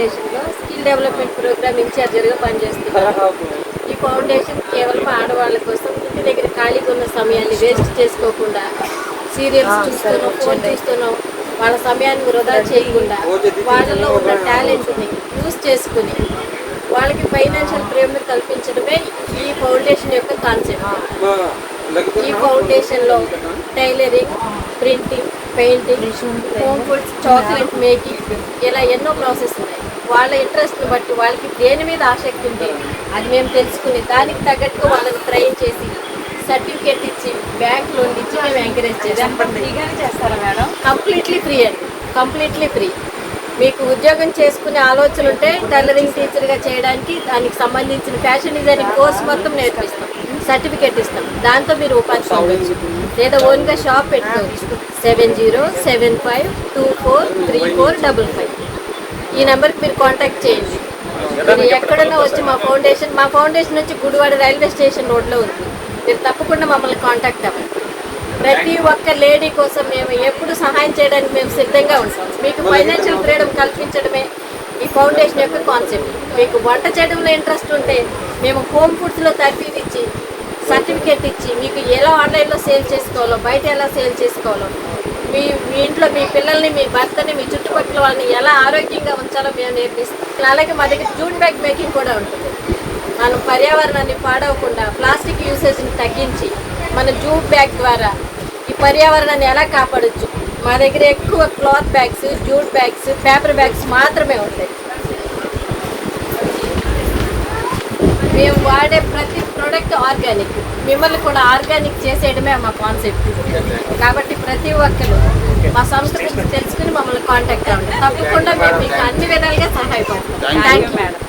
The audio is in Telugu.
ఫౌండేషన్లో స్కిల్ డెవలప్మెంట్ ప్రోగ్రామ్ ఇన్ఛార్జర్గా పనిచేస్తున్నాను ఈ ఫౌండేషన్ కేవలం ఆడవాళ్ళ కోసం ఇంటి దగ్గర ఖాళీగా ఉన్న సమయాన్ని వేస్ట్ చేసుకోకుండా సీరియల్స్ చూస్తున్నాం ఫోన్ చూస్తున్నాం వాళ్ళ సమయాన్ని వృధా చేయకుండా వాళ్ళలో ఉన్న టాలెంట్ని యూజ్ చేసుకుని వాళ్ళకి ఫైనాన్షియల్ ఫ్రేమ్ని కల్పించడమే ఈ ఫౌండేషన్ యొక్క కాన్సెప్ట్. ఈ ఫౌండేషన్లో tailoring printing painting home foods chocolate making ఇలా ఎన్నో ప్రాసెస్ ఉన్నాయి. వాళ్ళ ఇంట్రెస్ట్ని బట్టి వాళ్ళకి దేని మీద ఆసక్తి ఉంటే అది మేము తెలుసుకుని దానికి తగ్గట్టుగా వాళ్ళని ట్రైన్ చేసి సర్టిఫికేట్ ఇచ్చి బ్యాంక్ లోన్ ఇచ్చి మేము ఎంకరేజ్ చేస్తాం. ఫ్రీగానే చేస్తారా మేడం? కంప్లీట్లీ ఫ్రీ అండి. కంప్లీట్లీ ఫ్రీ మీకు ఉద్యోగం చేసుకునే ఆలోచన ఉంటే టైలరింగ్ టీచర్గా చేయడానికి దానికి సంబంధించిన ఫ్యాషన్ డిజైనింగ్ కోర్స్ మొత్తం నేర్పిస్తాం. సర్టిఫికేట్ ఇస్తాం. దాంతో మీరు ఉపాధి పొందవచ్చు లేదా ఓన్గా షాప్ పెట్టుకోవచ్చు. Seven zero seven five two four three four double five. ఈ నెంబర్కి మీరు కాంటాక్ట్ చేయండి. మీరు ఎక్కడున్నా వచ్చి మా ఫౌండేషన్ మా ఫౌండేషన్ నుంచి గుడివాడ రైల్వే స్టేషన్ రోడ్లో ఉంది. మీరు తప్పకుండా మమ్మల్ని కాంటాక్ట్ అవ్వండి. ప్రతి ఒక్క లేడీ కోసం మేము ఎప్పుడు సహాయం చేయడానికి మేము సిద్ధంగా ఉంటాం. మీకు ఫైనాన్షియల్ ఫ్రీడమ్ కల్పించడమే ఈ ఫౌండేషన్ యొక్క కాన్సెప్ట్ మీకు వంట చేయడంలో ఇంట్రెస్ట్ ఉంటే మేము హోమ్ ఫుడ్స్లో తర్ఫీదు ఇచ్చి సర్టిఫికేట్ ఇచ్చి మీకు ఎలా ఆన్లైన్లో సేల్ చేసుకోవాలో బయట ఎలా సేల్ చేసుకోవాలో మీ మీ ఇంట్లో మీ పిల్లల్ని మీ భర్తని మీ చుట్టుపక్కల వాళ్ళని ఎలా ఆరోగ్యంగా ఉంచాలో మేము నేర్పిస్తాం. అలాగే మా దగ్గర జూన్ బ్యాగ్ మేకింగ్ కూడా ఉంటుంది. మనం పర్యావరణాన్ని పాడవకుండా ప్లాస్టిక్ యూసేజ్ని తగ్గించి మన జూట్ బ్యాగ్ ద్వారా పర్యావరణాన్ని ఎలా కాపాడొచ్చు? మా దగ్గర ఎక్కువ cloth bags jute bags paper bags మాత్రమే ఉంటాయి. మేము వాడే ప్రతి ప్రోడక్ట్ ఆర్గానిక్. మిమ్మల్ని కూడా ఆర్గానిక్ చేసేయడమే మా కాన్సెప్ట్. కాబట్టి ప్రతి ఒక్కరు మా సంస్థ గురించి తెలుసుకుని మమ్మల్ని కాంటాక్ట్ అవ్వండి. తప్పకుండా మేము మీకు అన్ని విధాలుగా సహాయపడతాం. థ్యాంక్